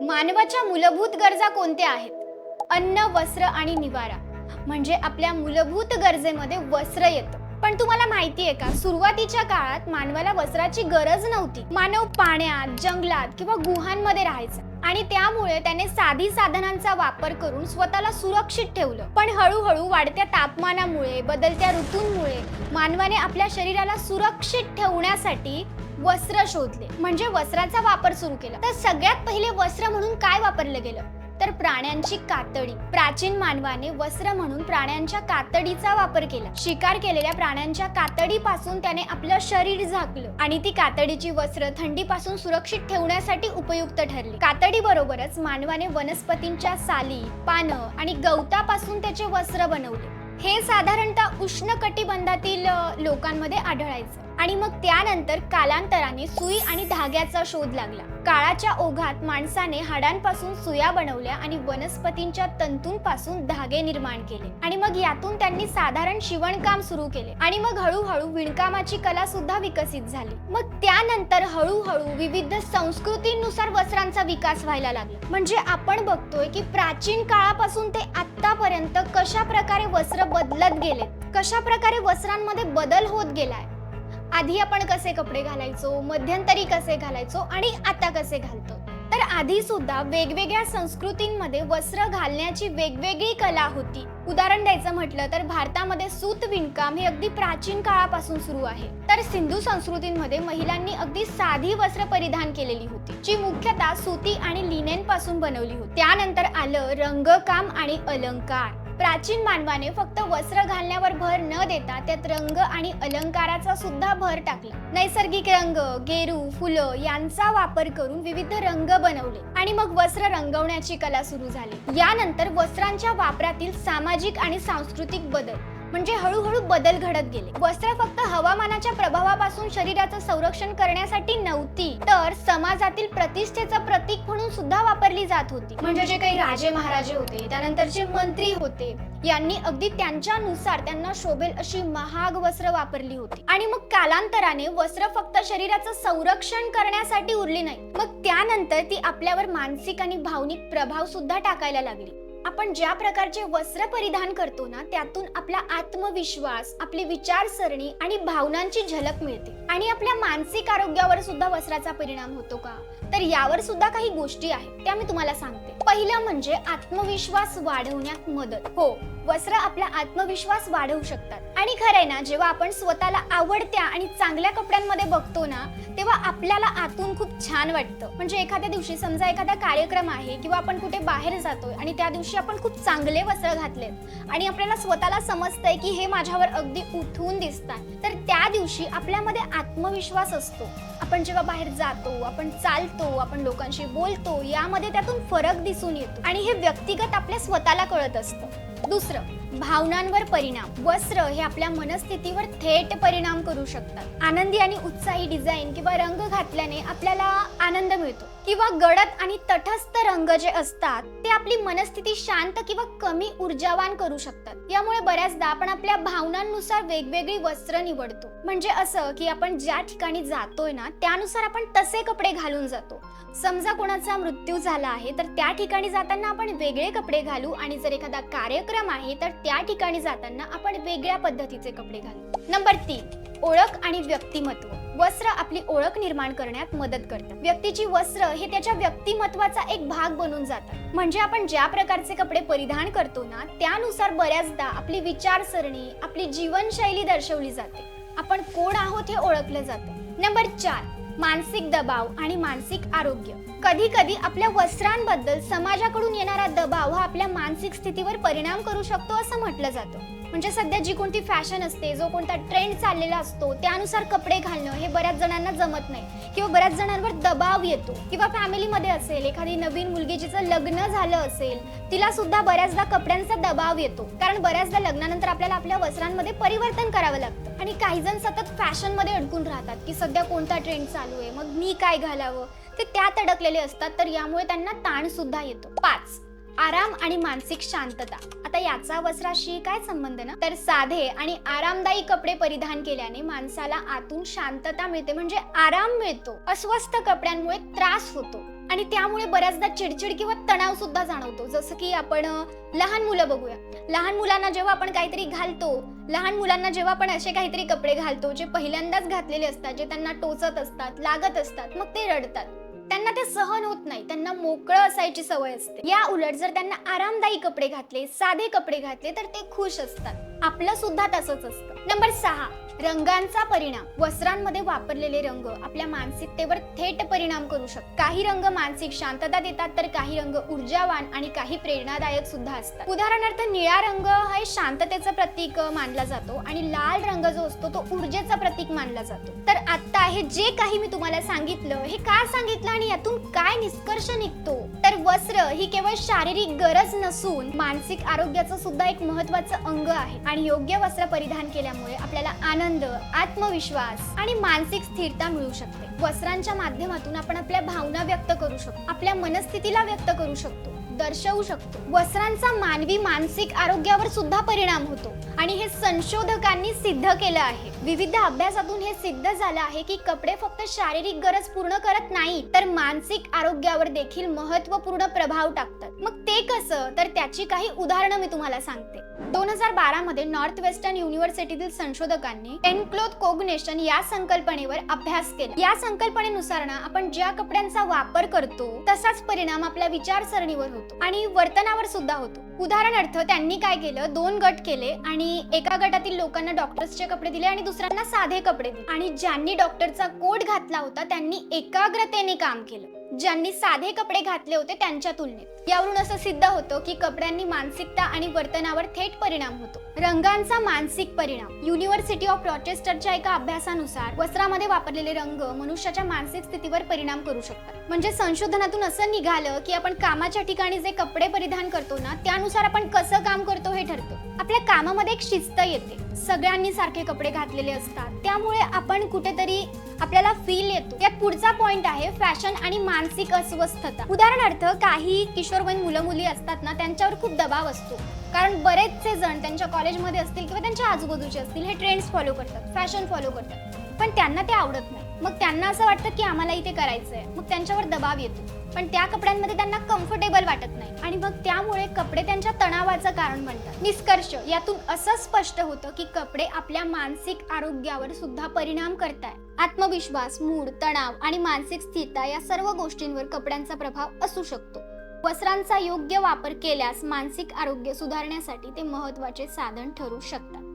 मानवाच्या मूलभूत गरजा कोणत्या आहेत? अन्न वस्त्र आणि निवारा. म्हणजे आपल्या मूलभूत गरजेमध्ये वस्त्र येतं. पण तुम्हाला माहितीये का सुरुवातीच्या काळात मानवाला वस्त्राची गरज नव्हती. मानव पाण्यात जंगलात किंवा गुहांमध्ये राहायचा. आणि त्यामुळे त्याने साधी साधनांचा वापर करून स्वतःला सुरक्षित ठेवलं. पण हळूहळू वाढत्या तापमानामुळे बदलत्या ऋतूंमुळे मानवाने आपल्या शरीराला सुरक्षित ठेवण्यासाठी वस्त्र शोधले. म्हणजे वस्त्राचा वापर सुरू केला. तर सगळ्यात पहिले वस्त्र म्हणून काय वापरलं गेलं? तर प्राण्यांची कातडी. प्राचीन मानवाने वस्त्र म्हणून प्राण्यांच्या कातडीचा वापर केला. शिकार केलेल्या प्राण्यांच्या कातडीपासून त्याने आपलं शरीर झाकलं आणि ती कातडीची वस्त्र थंडीपासून सुरक्षित ठेवण्यासाठी उपयुक्त ठरली. कातडी बरोबरच मानवाने वनस्पतींच्या साली पानं आणि गवतापासून त्याचे वस्त्र बनवले. हे साधारणतः उष्णकटिबंधातील कटिबंधातील लोकांमध्ये आढळायचं. आणि मग त्यानंतर कालांतराने सुई आणि धाग्याचा शोध लागला. काळाच्या ओघात माणसाने हाडांपासून सुया बनवल्या आणि वनस्पतींच्या तंतूंपासून धागे निर्माण केले. आणि मग यातून त्यांनी साधारण शिवणकाम सुरू केले. आणि मग हळूहळू विणकामाची कला सुद्धा विकसित झाली. मग त्यानंतर हळूहळू विविध संस्कृतींनुसार वस्त्रांचा विकास व्हायला लागला. म्हणजे आपण बघतोय की प्राचीन काळापासून ते आतापर्यंत कशा प्रकारे वस्त्र बदलत गेलेत? कशा प्रकारे वस्त्रांमध्ये बदल होत गेलाय? आधी आपण कसे कपडे घालायचो मध्यंतरी कसे घालायचो आणि आता कसे घालतो? तर आधी सुद्धा वेगवेगळ्या संस्कृतींमध्ये वस्त्र घालण्याची वेगवेगळी कला होती. उदाहरण द्यायचं म्हटलं तर भारतामध्ये सूत विणकाम हे अगदी प्राचीन काळापासून सुरू आहे. तर सिंधू संस्कृतींमध्ये महिलांनी अगदी साधी वस्त्र परिधान केलेली होती जी मुख्यतः सुती आणि लिनेन पासून बनवली होती. त्यानंतर आलं रंगकाम आणि अलंकार. प्राचीन मानवाने फक्त वस्त्र घालण्यावर भर न देता त्यात रंग आणि अलंकाराचा सुद्धा भर टाकला. नैसर्गिक रंग गेरू फुलं यांचा वापर करून विविध रंग बनवले आणि मग वस्त्र रंगवण्याची कला सुरू झाली. यानंतर वस्त्रांच्या वापरातील सामाजिक आणि सांस्कृतिक बदल. म्हणजे हळूहळू बदल घडत गेले. वस्त्र फक्त हवामानाच्या प्रभावापासून शरीराचं संरक्षण करण्यासाठी नव्हती तर समाजातील प्रतिष्ठेचं प्रतीक म्हणून सुद्धा वापरली जात होती. म्हणजे जे काही राजे महाराजे होते त्यानंतरचे मंत्री होते यांनी अगदी त्यांच्यानुसार त्यांना शोभेल अशी महाग वस्त्र वापरली होती. आणि मग कालांतराने वस्त्र फक्त शरीराचं संरक्षण करण्यासाठी उरली नाही. मग त्यानंतर ती आपल्यावर मानसिक आणि भावनिक प्रभाव सुद्धा टाकायला लागली. आपण ज्या प्रकारचे वस्त्र परिधान करतो ना त्यातून आपला आत्मविश्वास आपली विचारसरणी आणि भावनांची झलक मिळते. आणि आपल्या मानसिक आरोग्यावर सुद्धा वस्त्राचा परिणाम होतो का? तर यावर सुद्धा काही गोष्टी आहेत त्या मी तुम्हाला सांगते. पहिलं म्हणजे आत्मविश्वास वाढवण्यात मदत. हो वस्त्र आपला आत्मविश्वास वाढवू शकतात. आणि खरंय ना जेव्हा आपण स्वतःला आवडत्या आणि चांगल्या कपड्यांमध्ये बघतो ना तेव्हा आपल्याला आतून खूप छान वाटतं. म्हणजे एखाद्या दिवशी समजा एखादा कार्यक्रम आहे किंवा आपण कुठे बाहेर जातोय आणि त्या दिवशी आपण खूप चांगले वस्त्र घातलेत आणि आपल्याला स्वतःला समजतंय की हे माझ्यावर अगदी उठून दिसतात तर त्या दिवशी आपल्यामध्ये आत्मविश्वास असतो. आपण जेव्हा बाहेर जातो आपण चालतो आपण लोकांशी बोलतो यामध्ये त्यातून फरक दिसून येतो आणि हे व्यक्तिगत आपल्या स्वतःला कळत असतं. दुसरं भावनांवर परिणाम. वस्त्र हे आपल्या मनस्थितीवर थेट परिणाम करू शकतात. आनंदी आणि उत्साही डिझाईन किंवा रंग घातल्याने आपल्याला आनंद मिळतो. किंवा गडद आणि तटस्थ रंग जे असतात ते आपली मनस्थिती शांत किंवा कमी ऊर्जावान करू शकतात. यामुळे बऱ्याचदा आपण आपल्या भावनांनुसार वेगवेगळी वस्त्र निवडतो. म्हणजे असं की आपण ज्या ठिकाणी जातोय ना त्यानुसार आपण तसे कपडे घालून जातो. समजा कोणाचा मृत्यू झाला आहे तर त्या ठिकाणी जाताना आपण वेगळे कपडे घालू आणि जर एखादा कार्यक्रम आहे तर त्या ठिकाणी जाताना आपण वेगळ्या पद्धतीचे कपडे घालू. नंबर तीन ओळख आणि व्यक्तिमत्व. वस्त्र आपली ओळख निर्माण करण्यात मदत करतात व्यक्तीची वस्त्र हे त्याच्या व्यक्तिमत्वाचा एक भाग बनून जातात म्हणजे आपण ज्या प्रकारचे कपडे परिधान करतो ना त्यानुसार बऱ्याचदा आपली विचारसरणी आपली जीवनशैली दर्शवली जाते. आपण कोण आहोत हे ओळखलं जातं. नंबर चार मानसिक दबाव आणि मानसिक आरोग्य. कधी कधी आपल्या वस्त्रांबद्दल समाजाकडून येणारा दबाव हा आपल्या मानसिक स्थितीवर परिणाम करू शकतो असं म्हटलं जातं. म्हणजे सध्या जी कोणती फॅशन असते जो कोणता ट्रेंड चाललेला असतो त्यानुसार कपडे घालणं हे बऱ्याच जणांना जमत नाही. किंवा बऱ्याच जणांवर दबाव येतो. किंवा फॅमिलीमध्ये असेल एखादी नवीन मुलगी जिचं लग्न झालं असेल तिला सुद्धा बऱ्याचदा कपड्यांचा दबाव येतो. कारण बऱ्याचदा लग्नानंतर आपल्याला आपल्या वस्त्रांमध्ये परिवर्तन करावं लागतं. आणि काही जण सतत फॅशनमध्ये अडकून राहतात की सध्या कोणता ट्रेंड चालू आहे मग मी काय घालावं? ते त्यात अडकलेले असतात तर यामुळे त्यांना ताण सुद्धा येतो. पाच. आराम आणि मानसिक शांतता. आता याचा वस्त्राशी काय संबंध ना? तर साधे आणि आरामदायी कपडे परिधान केल्याने माणसाला आतून शांतता मिळते. म्हणजे आराम मिळतो. अस्वस्थ कपड्यांमुळे त्रास होतो. आणि त्यामुळे बऱ्याचदा चिडचिड किंवा तणाव सुद्धा जाणवतो. जसं की आपण लहान मुलं बघूया. लहान मुलांना जेव्हा आपण काहीतरी घालतो लहान मुलांना जेव्हा आपण असे काहीतरी कपडे घालतो जे पहिल्यांदाच घातलेले असतात जे त्यांना टोचत असतात लागत असतात मग ते रडतात. त्यांना ते सहन होत नाही. त्यांना मोकळं असायची सवय असते. या उलट जर त्यांना आरामदायी कपडे घातले साधे कपडे घातले तर ते खुश असतात. आपलं सुद्धा तसंच असतं. नंबर सहा. रंगांचा परिणाम. वस्त्रांमध्ये वापरलेले रंग आपल्या मानसिकतेवर थेट परिणाम करू शकतात. काही रंग मानसिक शांतता देतात तर काही रंग ऊर्जावान आणि काही प्रेरणादायक सुद्धा असतात. उदाहरणार्थ निळा रंग हा शांततेचं प्रतीक मानला जातो आणि लाल रंग जो असतो तो ऊर्जेचा प्रतीक मानला जातो. तर आता हे जे काही मी तुम्हाला सांगितलं हे का सांगितलं आणि यातून काय निष्कर्ष निघतो? तर वस्त्र ही केवळ शारीरिक गरज नसून मानसिक आरोग्याचं सुद्धा एक महत्वाचं अंग आहे. आणि योग्य वस्त्र परिधान केल्यामुळे आपल्याला आनंद आनंद आत्मविश्वास आणि मानसिक स्थिरता मिळू शकते. वस्त्रांच्या माध्यमातून आपण आपल्या भावना व्यक्त करू शकतो. आपल्या मनस्थितीला व्यक्त करू शकतो. दर्शवू शकतो. वस्त्रांचा मानवी मानसिक आरोग्यावर सुद्धा परिणाम होतो. आणि हे संशोधकांनी सिद्ध केलं आहे. विविध अभ्यासातून हे सिद्ध झालं आहे की कपडे फक्त शारीरिक गरज पूर्ण करत नाही तर मानसिक आरोग्यावर देखील महत्त्वपूर्ण प्रभाव टाकतात. मग ते कसं? तर त्याची काही उदाहरणं मी तुम्हाला सांगते. दोन हजार बारा मध्ये नॉर्थ वेस्टर्न युनिव्हर्सिटीतील संशोधकांनी एनक्लोथ कोग्नेशन या संकल्पनेवर अभ्यास केला. या संकल्पनेनुसार ना आपण ज्या कपड्यांचा वापर करतो तसाच परिणाम आपल्या विचारसरणीवर होतो आणि वर्तनावर सुद्धा होतो. उदाहरणार्थ त्यांनी काय केलं दोन गट केले आणि एका गटातील लोकांना डॉक्टर्सचे कपडे दिले आणि दुसऱ्यांना साधे कपडे दिले. आणि ज्यांनी डॉक्टरचा कोट घातला होता त्यांनी एकाग्रतेने काम केलं. ज्यांनी साधे कपडे घातले होते त्यांच्या तुलनेत. यावरून असं सिद्ध होतं की कपड्यांनी मानसिकता आणि वर्तनावर थेट परिणाम होतो. रंगांचा मानसिक परिणाम. युनिव्हर्सिटी ऑफ रॉचेस्टरच्या एका अभ्यासानुसार वस्त्रामध्ये वापरलेले रंग मनुष्याच्या मानसिक स्थितीवर परिणाम करू शकतात. म्हणजे संशोधनातून असं निघालं की आपण कामाच्या ठिकाणी जे कपडे परिधान करतो ना त्यानुसार आपण कसं काम करतो हे ठरतं. आपल्या कामामध्ये एक शिस्त येते. सगळ्यांनी सारखे कपडे घातलेले असतात. त्यामुळे आपण कुठेतरी आपल्याला फील येतो. यात पुढचा पॉइंट आहे फॅशन आणि मानसिक अस्वस्थता. उदाहरणार्थ काही किशोरवयीन मुलं मुली असतात ना त्यांच्यावर खूप दबाव असतो. कारण बरेचसे जण त्यांच्या कॉलेजमध्ये असतील किंवा त्यांच्या आजूबाजूचे असतील हे ट्रेंड्स फॉलो करतात फॅशन फॉलो करतात. पण त्यांना ते आवडत नाही. मग त्यांना असं वाटतं की आम्हाला इथे करायचं आहे मग त्यांच्यावर दबाव येतो. पण त्या कपड्यांमध्ये त्यांना कम्फर्टेबल वाटत नाही. आणि मग त्यामुळे कपडे त्यांच्या तणावाचं कारण बनतात. निष्कर्ष यातून असं स्पष्ट होतं की कपडे आपल्या मानसिक आरोग्यावर सुद्धा परिणाम करताय. आत्मविश्वास मूड तणाव आणि मानसिक स्थिरता या सर्व गोष्टींवर कपड्यांचा प्रभाव असू शकतो. वस्त्रांचा योग्य वापर केल्यास मानसिक आरोग्य सुधारण्यासाठी ते महत्त्वाचे साधन ठरू शकतात.